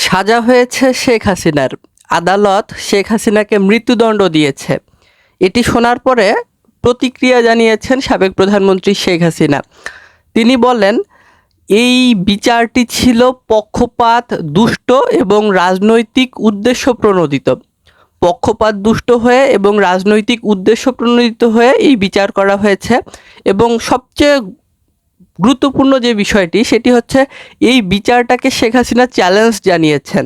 সাজা হয়েছে শেখ হাসিনার। আদালত শেখ হাসিনাকে মৃত্যুদণ্ড দিয়েছে। এটি শোনার পরে প্রতিক্রিয়া জানিয়েছেন সাবেক প্রধানমন্ত্রী শেখ হাসিনা। তিনি বলেন, এই বিচারটি ছিল পক্ষপাত, দুষ্ট এবং রাজনৈতিক উদ্দেশ্য প্রণোদিত। পক্ষপাত দুষ্ট হয়ে এবং রাজনৈতিক উদ্দেশ্য প্রণোদিত হয়ে এই বিচার করা হয়েছে এবং সবচেয়ে গুরুত্বপূর্ণ যে বিষয়টি, সেটি হচ্ছে এই বিচারটাকে শেখ হাসিনা চ্যালেঞ্জ জানিয়েছেন।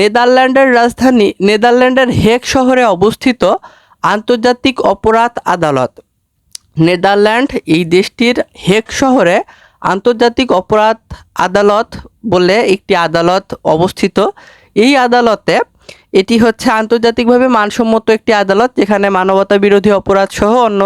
নেদারল্যান্ডের রাজধানী, নেদারল্যান্ডের হেক শহরে অবস্থিত আন্তর্জাতিক অপরাধ আদালত। নেদারল্যান্ড এই দেশটির হেক শহরে আন্তর্জাতিক অপরাধ আদালত বলে একটি আদালত অবস্থিত। এই আদালতে এটি হচ্ছে আন্তর্জাতিকভাবে মানসম্মত একটি আদালত, যেখানে মানবতা বিরোধী অপরাধ সহ অন্য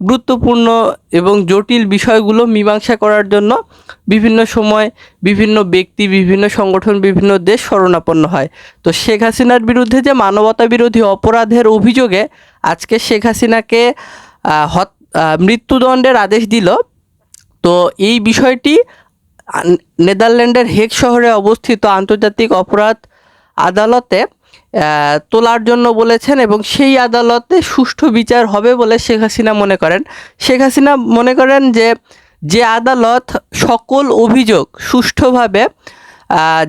গুরুত্বপূর্ণ এবং জটিল বিষয়গুলো মীমাংসা করার জন্য বিভিন্ন সময় বিভিন্ন ব্যক্তি, বিভিন্ন সংগঠন, বিভিন্ন দেশ শরণাপন্ন হয়। তো শেখ হাসিনার বিরুদ্ধে যে মানবতা বিরোধী অপরাধের অভিযোগে আজকে শেখ হাসিনাকে হত- মৃত্যুদণ্ডের আদেশ দিল। তো এই বিষয়টি নেদারল্যান্ডের হেগ শহরে অবস্থিত আন্তর্জাতিক অপরাধ আদালতে তোলার জন্য বলেছেন এবং সেই আদালতে সুষ্ঠু বিচার হবে বলে শেখ হাসিনা মনে করেন। শেখ হাসিনা মনে করেন যে যে আদালত সকল অভিযোগ সুষ্ঠুভাবে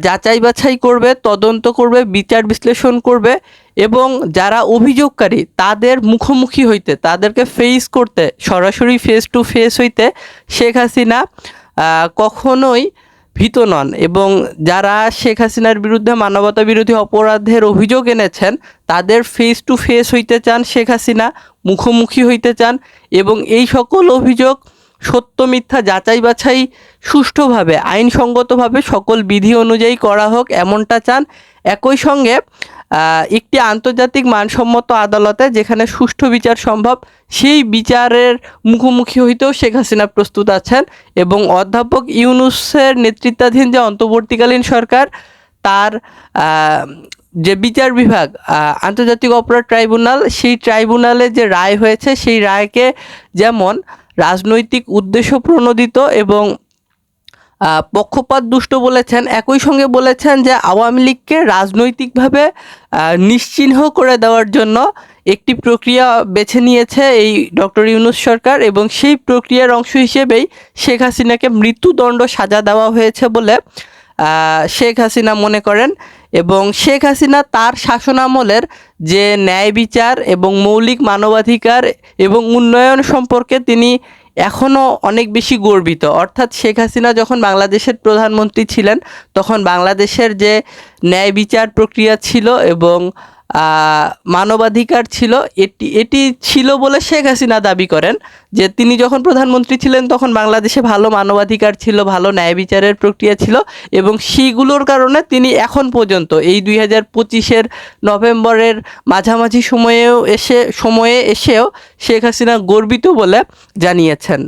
যাচাই বাছাই করবে, তদন্ত করবে, বিচার বিশ্লেষণ করবে এবং যারা অভিযোগকারী তাদের মুখোমুখি হইতে, তাদেরকে ফেস করতে, সরাসরি ফেস টু ফেস হইতে শেখ হাসিনা কখনোই ভীত নন এবং যারা শেখ হাসিনার বিরুদ্ধে মানবতা বিরোধী অপরাধের অভিযোগ এনেছেন, তাদের ফেস টু ফেস হইতে চান শেখ হাসিনা, মুখোমুখি হইতে চান এবং এই সকল অভিযোগ সত্য মিথ্যা যাচাই বাছাই সুষ্ঠুভাবে, আইনসঙ্গতভাবে সকল বিধি অনুযায়ী করা হোক এমনটা চান। একই সঙ্গে একটি আন্তর্জাতিক মানসম্মত আদালতে যেখানে সুষ্ঠু বিচার সম্ভব, সেই বিচারের মুখোমুখি হইতেও শেখ হাসিনা প্রস্তুত আছেন এবং অধ্যাপক ইউনুসের নেতৃত্বাধীন যে অন্তর্বর্তীকালীন সরকার, তার যে বিচার বিভাগ আন্তর্জাতিক অপরাধ ট্রাইব্যুনাল, সেই ট্রাইব্যুনালে যে রায় হয়েছে, সেই রায়কে যেমন রাজনৈতিক উদ্দেশ্য প্রণোদিত এবং পক্ষপাত দুষ্ট বলেছেন। একই সঙ্গে বলেছেন যে আওয়ামী লীগকে রাজনৈতিকভাবে নিশ্চিহ্ন করে দেওয়ার জন্য একটি প্রক্রিয়া বেছে নিয়েছে এই ডক্টর ইউনুস সরকার এবং সেই প্রক্রিয়ার অংশ হিসেবেই শেখ হাসিনাকে মৃত্যুদণ্ড সাজা দেওয়া হয়েছে বলে শেখ হাসিনা মনে করেন এবং শেখ হাসিনা তার শাসনামলের যে ন্যায় বিচার এবং মৌলিক মানবাধিকার এবং উন্নয়ন সম্পর্কে তিনি এখনও অনেক বেশি গর্বিত। অর্থাৎ শেখ হাসিনা যখন বাংলাদেশের প্রধানমন্ত্রী ছিলেন, তখন বাংলাদেশের যে ন্যায় বিচার প্রক্রিয়া ছিল এবং মানবাধিকার ছিল, এটি এটি ছিল বলে শেখ হাসিনা দাবি করেন যে তিনি যখন প্রধানমন্ত্রী ছিলেন তখন বাংলাদেশে ভালো মানবাধিকার ছিল, ভালো ন্যায় বিচারের প্রক্রিয়া ছিল এবং সেইগুলোর কারণে তিনি এখন পর্যন্ত এই দুই হাজার পঁচিশের নভেম্বরের মাঝামাঝি সময়েও এসে, সময়ে এসেও শেখ হাসিনা গর্বিত বলে জানিয়েছেন।